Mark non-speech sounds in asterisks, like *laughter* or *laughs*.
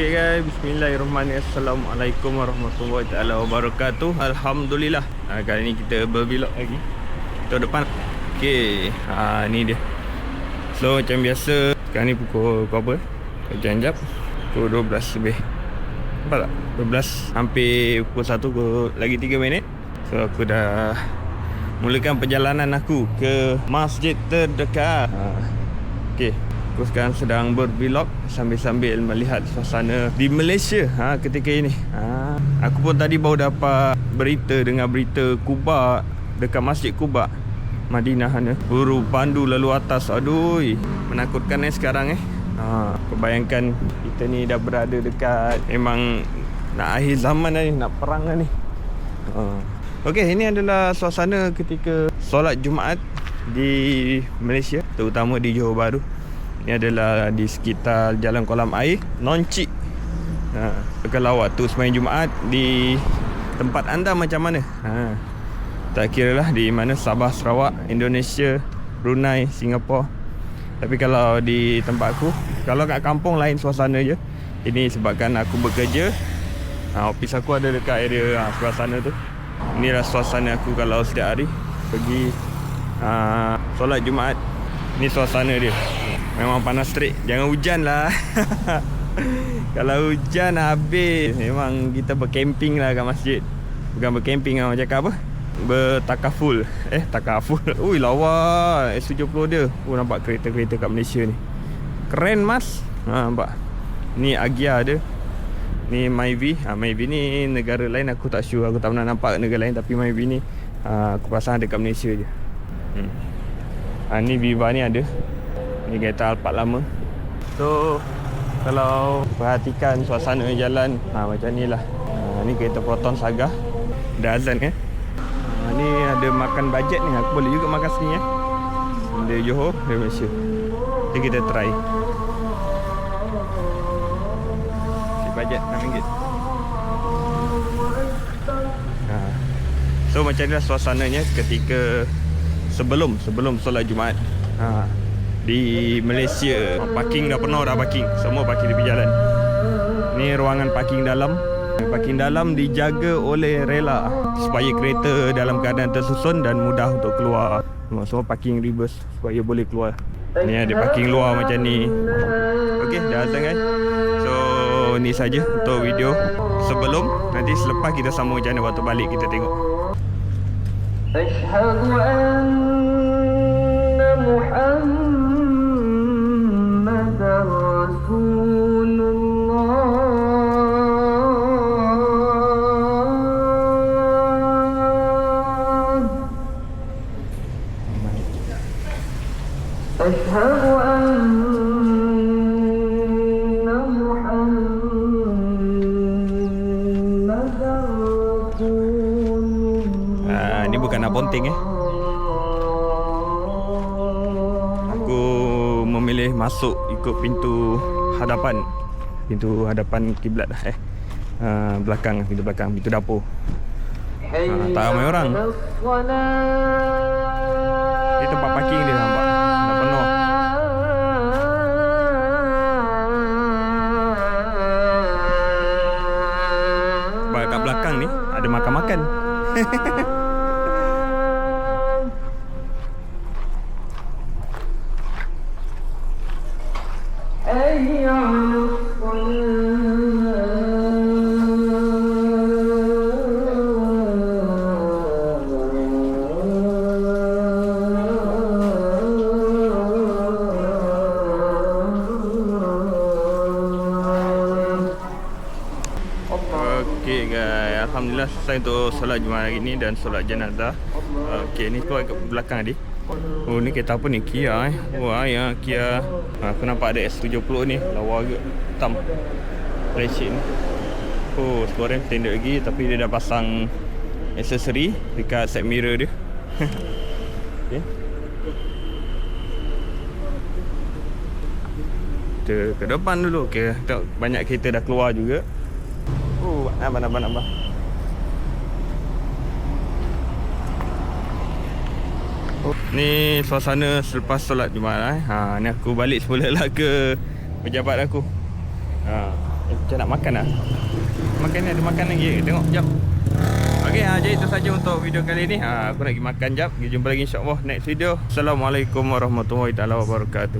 Okay guys, bismillahirrahmanirrahim. Assalamualaikum warahmatullahi taala wabarakatuh. Alhamdulillah. Ha, Kali ni kita bervlog lagi. Kita depan. Okay, ha, ni dia. So macam biasa Sekarang ni pukul berapa? Jangan jap. Pukul 12 lebih. Nampak tak? 12 Hampir pukul 1 pukul lagi 3 minit. So aku dah Mulakan perjalanan aku ke masjid terdekat. Ha. Okay Aku sekarang sedang bervlog sambil-sambil melihat suasana di Malaysia ha, ketika ini. Ha, aku pun tadi baru dapat berita dengan berita Kuba dekat Masjid Kuba Madinah sana. Buru pandu lalu atas. Aduh, menakutkan eh sekarang eh. Ha, kau bayangkan kita ni dah berada dekat memang nak akhir zaman ni, nak perang ni. Ha. Okey, ini adalah suasana ketika solat Jumaat di Malaysia, terutama di Johor Bahru. Ini adalah di sekitar Jalan Kolam Air Noncik. Ha, Kalau waktu semain Jumaat Di tempat anda macam mana? Ha, Tak kira lah di mana Sabah, Sarawak, Indonesia, Brunei, Singapura Tapi kalau di tempat aku Kalau kat kampung lain suasana je. Ini sebabkan aku bekerja. Ha, Office aku ada dekat area ha, sebelah sana tu. Inilah suasana aku kalau setiap hari Pergi ha, solat Jumaat. Ini suasana dia Memang panas terik. Jangan hujan lah. *laughs* Kalau hujan habis Memang kita bercamping lah kat masjid. Bukan bercamping lah Macam apa? Bertakaful *laughs* Eh takaful *laughs* Ui lawa S70 dia. Oh nampak kereta-kereta kat Malaysia ni. Keren mas. Ha, Nampak? Ni Agia dia. Ni Myvi ha, Myvi ni negara lain. Aku tak sure. Aku tak pernah nampak negara lain. Tapi Myvi ni ha, Aku pasang dekat Malaysia je. Hmm. ha, Ni Viva ni ada Ni kereta Alphard lama. So Kalau perhatikan suasana jalan ha, Macam ni lah. Ha, Ni kereta Proton Saga. Dah azan kan ha, Ni ada makan bajet ni. Aku boleh juga makan sini ya Dari Johor Dari Malaysia. Jadi kita try. Si bajet RM6 ha. So macam ni lah suasananya ketika Sebelum Sebelum solat Jumaat. Ha di Malaysia Parking dah penuh dah parking Semua parking tepi jalan Ni ruangan parking dalam Parking dalam dijaga oleh rela Supaya kereta dalam keadaan tersusun dan mudah untuk keluar Semua parking reverse supaya boleh keluar Ni ada parking luar macam ni Okay dah azan kan So ni saja untuk video sebelum Nanti selepas kita sambung macam mana waktu balik kita tengok أشهد أن Ponting eh? Aku memilih masuk ikut pintu hadapan. Pintu hadapan kiblat dah eh. Uh, Belakang, pintu belakang, pintu dapur. Ah, tak ramai orang. Ni tempat parking dia nampak? Dah penuh. Sebab kat belakang ni ada makan-makan *laughs* Okey guys, Alhamdulillah selesai untuk solat Jumaat hari ni dan solat jenazah. Okey, ni kau kat belakang tadi Oh ni kereta apa ni? Kia eh? Wah ya Kia. Ha, Aku nampak ada S70 ni. Lawa ke Hitam. Ratchet ni. Oh suara standard lagi Tapi dia dah pasang Aksesori Dekat side mirror dia. *laughs* Okay Kita ke depan dulu. Tengok banyak kereta dah keluar juga Nampak nampak nampak Ni suasana selepas solat Jumaat eh. Ha ni aku balik semula lah ke pejabat aku. Ha. Macam nak makan lah Makan ni ada makan lagi Tengok jap Okey, ha, jadi itu saja untuk video kali ni. Ha, aku nak pergi makan jap. Kita jumpa lagi insya-Allah next video. Assalamualaikum warahmatullahi wabarakatuh.